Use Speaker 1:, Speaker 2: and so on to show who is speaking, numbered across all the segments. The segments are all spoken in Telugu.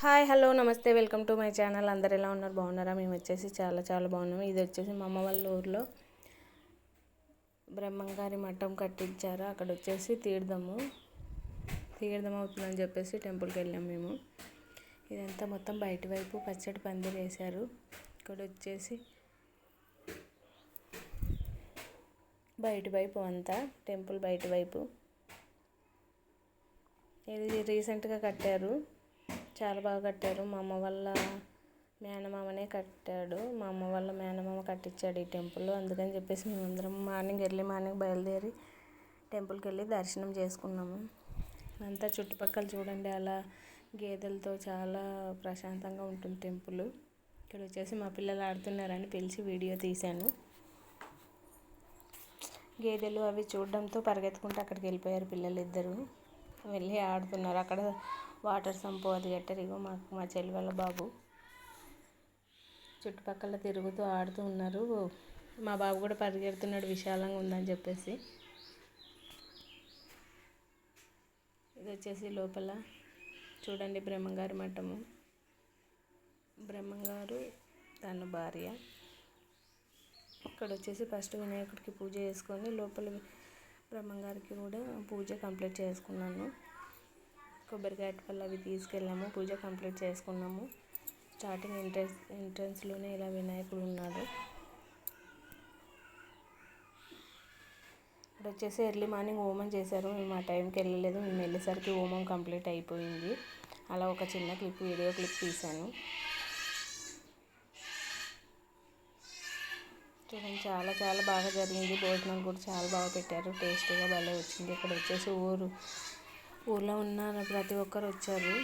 Speaker 1: హాయ్ హలో నమస్తే వెల్కమ్ టు మై ఛానల్. అందరు ఎలా ఉన్నారు? బాగున్నారా? మేము వచ్చేసి చాలా చాలా బాగున్నాము. ఇది వచ్చేసి మా అమ్మ వాళ్ళ ఊర్లో బ్రహ్మంగారి మఠం కట్టించారు. అక్కడ వచ్చేసి తీర్థము తీర్థం అవుతుందని చెప్పేసి టెంపుల్కి వెళ్ళాము మేము. ఇదంతా మొత్తం బయటి వైపు పచ్చడి పందిరి వేశారు. ఇక్కడ వచ్చేసి బయటి వైపు అంతా టెంపుల్ బయటి వైపు. ఇది రీసెంట్గా కట్టారు. చాలా బాగా కట్టారు. మా అమ్మ వాళ్ళ మేనమామనే కట్టాడు. మా అమ్మ వాళ్ళ మేనమామ కట్టించాడు ఈ టెంపుల్ అందుకని చెప్పేసి మేమందరం మార్నింగ్ ఎర్లీ మార్నింగ్ బయలుదేరి టెంపుల్కి వెళ్ళి దర్శనం చేసుకున్నాము. అంతా చుట్టుపక్కల చూడండి అలా గేదెలతో చాలా ప్రశాంతంగా ఉంటుంది టెంపుల్. ఇక్కడ వచ్చేసి మా పిల్లలు ఆడుతున్నారని పిలిచి వీడియో తీశాను. గేదెలు అవి చూడడంతో పరిగెత్తుకుంటూ అక్కడికి వెళ్ళిపోయారు పిల్లలు ఇద్దరు వెళ్ళి ఆడుతున్నారు. అక్కడ వాటర్ సంపు అది కట్టారు ఇగో మా మా చెల్లి వాళ్ళ బాబు. చుట్టుపక్కల తిరుగుతూ ఆడుతూ ఉన్నారు. మా బాబు కూడా పరిగెడుతున్నాడు విశాలంగా ఉందని చెప్పేసి. ఇది వచ్చేసి లోపల చూడండి బ్రహ్మంగారి మఠము. బ్రహ్మంగారు తన భార్య. ఇక్కడ వచ్చేసి ఫస్ట్ వినాయకుడికి పూజ చేసుకొని లోపల బ్రహ్మంగారికి కూడా పూజ కంప్లీట్ చేసుకున్నాను. కొబ్బరికాయ వల్ల అవి తీసుకెళ్ళాము. పూజ కంప్లీట్ చేసుకున్నాము. స్టార్టింగ్ ఎంట్రన్స్ ఎంట్రన్స్లోనే ఇలా వినాయకుడు ఉన్నాడు. ఇక్కడ వచ్చేసి ఎర్లీ మార్నింగ్ హోమం చేశారు. మేము ఆ టైంకి వెళ్ళలేదు. మేము వెళ్ళేసరికి హోమం కంప్లీట్ అయిపోయింది. అలా ఒక చిన్న క్లిప్ వీడియో క్లిప్ తీశాను. చూడండి చాలా చాలా బాగా జరిగింది. భోజనం కూడా చాలా బాగా పెట్టారు. టేస్టీగా భలే వచ్చింది. ఇక్కడ వచ్చేసి ఊరు ఊర్లో ఉన్న ప్రతి ఒక్కరు వచ్చారు.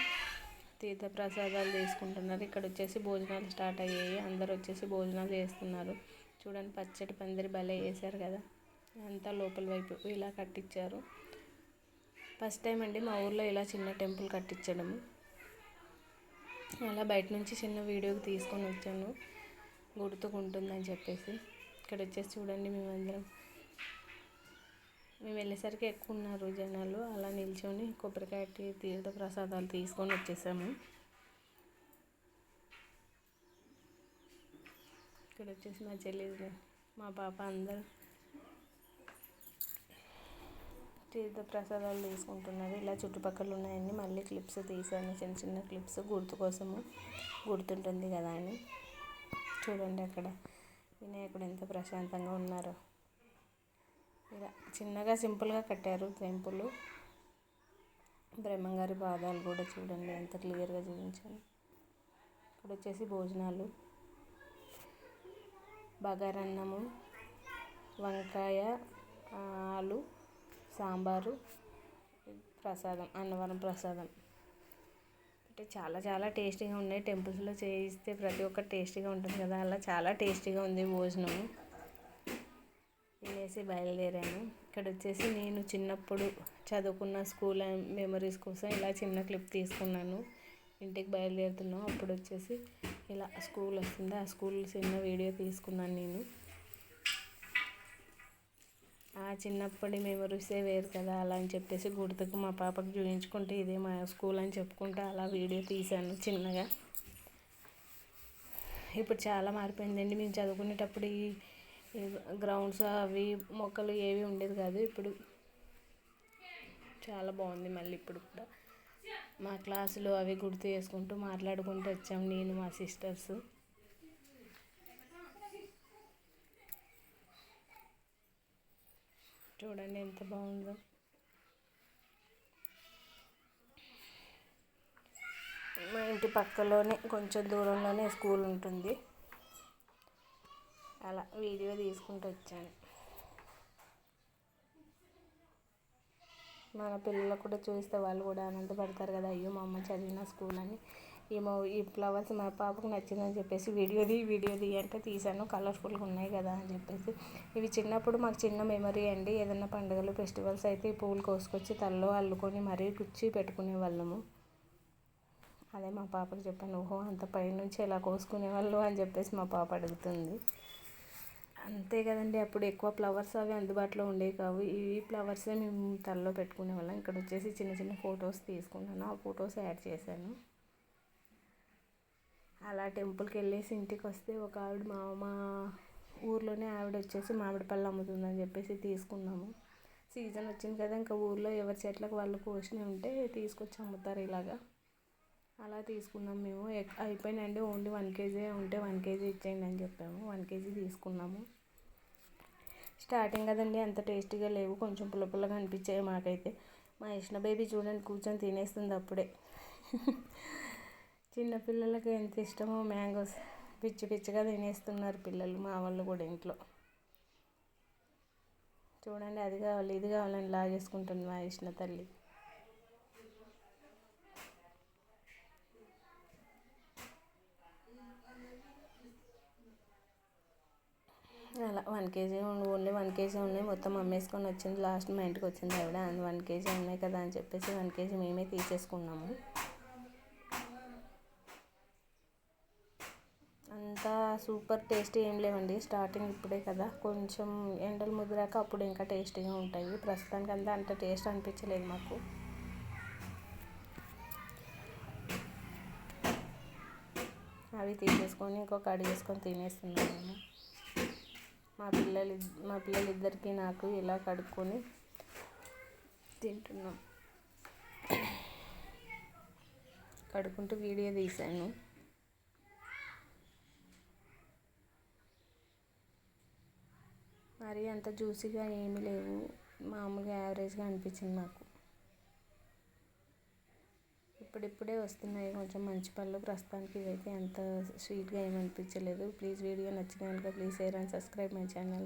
Speaker 1: తీర్థ ప్రసాదాలు తీసుకుంటున్నారు. ఇక్కడ వచ్చేసి భోజనాలు స్టార్ట్ అయ్యాయి. అందరు వచ్చేసి భోజనాలు చేస్తున్నారు. చూడండి పచ్చడి పందిరి భలే వేశారు కదా. అంతా లోపల వైపు ఇలా కట్టించారు. ఫస్ట్ టైం అండి మా ఊర్లో ఇలా చిన్న టెంపుల్ కట్టించడము. అలా బయట నుంచి చిన్న వీడియోకి తీసుకొని వచ్చాను. గుర్తుకుంటుందని చెప్పేసి. ఇక్కడ వచ్చేసి చూడండి మేమందరం. మేము వెళ్ళేసరికి ఎక్కువ ఉన్నారు జనాలు. అలా నిల్చొని కొబ్బరికాయ తీర్థ ప్రసాదాలు తీసుకొని వచ్చేసాము. ఇక్కడ వచ్చేసి మా చెల్లి మా పాప అందరూ తీర్థ ప్రసాదాలు తీసుకుంటున్నారు. ఇలా చుట్టుపక్కల ఉన్నాయని మళ్ళీ క్లిప్స్ తీసాను. చిన్న చిన్న క్లిప్స్ గుర్తు కోసము గుర్తుంటుంది కదా అని. చూడండి అక్కడ వినాయకుడు ఎంత ప్రశాంతంగా ఉన్నారో. ఇలా చిన్నగా సింపుల్గా కట్టారు టెంపుల్ బ్రహ్మంగారి పాదాలు కూడా చూడండి ఎంత క్లియర్గా చూపించాను ఇక్కడ వచ్చేసి భోజనాలు. బగారన్నము వంకాయ ఆలు సాంబారు ప్రసాదం అన్నవరం ప్రసాదం. అంటే చాలా చాలా టేస్టీగా ఉన్నాయి. టెంపుల్స్లో చేయిస్తే ప్రతి ఒక్కటి టేస్టీగా ఉంటుంది కదా. అలా చాలా టేస్టీగా ఉంది భోజనం తినేసి బయలుదేరాను. ఇక్కడ వచ్చేసి నేను చిన్నప్పుడు చదువుకున్న స్కూల్ మెమరీస్ కోసం ఇలా చిన్న క్లిప్ తీసుకున్నాను. ఇంటికి బయలుదేరుతున్నాం. అప్పుడు వచ్చేసి ఇలా స్కూల్ వస్తుంది. ఆ స్కూల్ చిన్న వీడియో తీసుకున్నాను నేను. ఆ చిన్నప్పటి మెమరీసే వేరు కదా అలా అని చెప్పేసి గుర్తుకు మా పాపకు చూపించుకుంటే ఇదే మా స్కూల్ అని చెప్పుకుంటే అలా వీడియో తీశాను చిన్నగా. ఇప్పుడు చాలా మారిపోయిందండి మేము చదువుకునేటప్పుడు ఈ గ్రౌండ్స్ అవి మొక్కలు ఏవి ఉండేది కాదు. ఇప్పుడు చాలా బాగుంది మళ్ళీ ఇప్పుడు కూడా. మా క్లాసులు అవి గుర్తు చేసుకుంటూ మాట్లాడుకుంటూ వచ్చాం నేను మా సిస్టర్స్. చూడండి ఎంత బాగుందో. మా ఇంటి పక్కలోనే కొంచెం దూరంలోనే స్కూల్ ఉంటుంది. అలా వీడియో తీసుకుంటూ వచ్చాను. మన పిల్లలు కూడా చూస్తే వాళ్ళు కూడా ఆనందపడతారు కదా అయ్యో మా అమ్మ చదివిన స్కూల్ అని. ఏమో ఈ ఫ్లవర్స్ మా పాపకు నచ్చిందని చెప్పేసి వీడియోది వీడియోది అంటే తీసాను కలర్ఫుల్గా ఉన్నాయి కదా అని చెప్పేసి. ఇవి చిన్నప్పుడు మాకు చిన్న మెమరీ అండి. ఏదైనా పండుగలు ఫెస్టివల్స్ అయితే ఈ పువ్వులు కోసుకొచ్చి తలలో అల్లుకొని మరీ కుచ్చి పెట్టుకునే వాళ్ళము. అదే మా పాపకు చెప్పాను ఓహో అంత పైనుంచి ఎలా కోసుకునే వాళ్ళు? అని చెప్పేసి మా పాప అడుగుతుంది. అంతే కదండి. అప్పుడు ఎక్కువ ఫ్లవర్స్ అవి అందుబాటులో ఉండేవి కావు. ఈ ఫ్లవర్సే మేము తలలో పెట్టుకునే వాళ్ళం. ఇక్కడ వచ్చేసి చిన్న చిన్న ఫొటోస్ తీసుకున్నాను ఆ ఫొటోస్ యాడ్ చేశాను. అలా టెంపుల్కి వెళ్ళేసి ఇంటికి వస్తే ఒక ఆవిడ మా మా ఊర్లోనే ఆవిడ వచ్చేసి మామిడి పళ్ళు అమ్ముతుందని చెప్పేసి తీసుకున్నాము. సీజన్ వచ్చింది కదా ఇంకా ఊర్లో ఎవరి చెట్లకు వాళ్ళు కోసినవి ఉంటే తీసుకొచ్చి అమ్ముతారు ఇలాగా. అలా తీసుకున్నాం మేము. అయిపోయినాయండి ఓన్లీ వన్ కేజీ ఉంటే వన్ కేజీ ఇచ్చేయండి అని చెప్పాము. వన్ కేజీ తీసుకున్నాము. స్టార్టింగ్ కదండి అంత టేస్టీగా లేవు. కొంచెం పుల్ల పుల్లగా అనిపించాయి మాకైతే. మా ఇష్ణ బేబీ చూడండి కూర్చొని తినేస్తుంది అప్పుడే. చిన్నపిల్లలకి ఎంత ఇష్టమో మ్యాంగోస్. పిచ్చి పిచ్చిగా తినేస్తున్నారు పిల్లలు మా వాళ్ళు కూడా ఇంట్లో. చూడండి అది కావాలి ఇది కావాలని లాగేసుకుంటుంది మా ఇష్ణ తల్లి. అలా one KG only one KG ఉన్నాయి మొత్తం అమ్మేసుకొని వచ్చింది. లాస్ట్ మా ఇంటికి వచ్చింది ఆవిడ. వన్ కేజీ ఉన్నాయి కదా అని చెప్పేసి వన్ కేజీ మేమే తీసేసుకున్నాము. అంతా సూపర్ టేస్టీ ఏం లేవండి. స్టార్టింగ్ ఇప్పుడే కదా. కొంచెం ఎండలు ముదిరాక అప్పుడు ఇంకా టేస్టీగా ఉంటాయి. ప్రస్తుతానికి అంతా అంత టేస్ట్ అనిపించలేదు మాకు. అవి తీసేసుకొని ఇంకొక అడిగేసుకొని తినేస్తున్నాను మా పిల్లలు మా పిల్లలిద్దరికి నాకు ఇలా కడుక్కొని తింటున్నాం. కడుక్కుంటూ వీడియో తీశాను. మరి అంత జ్యూసీగా ఏమీ లేవు. మామూలుగా యావరేజ్గా అనిపించింది నాకు. ఇప్పుడిప్పుడే వస్తున్నాయి కొంచెం మంచి పళ్ళు ప్రస్తుతానికి ఇవైతే అంత స్వీట్గా ఏమనిపించలేదు. ప్లీజ్ వీడియో నచ్చిన కనుక please share and subscribe my channel.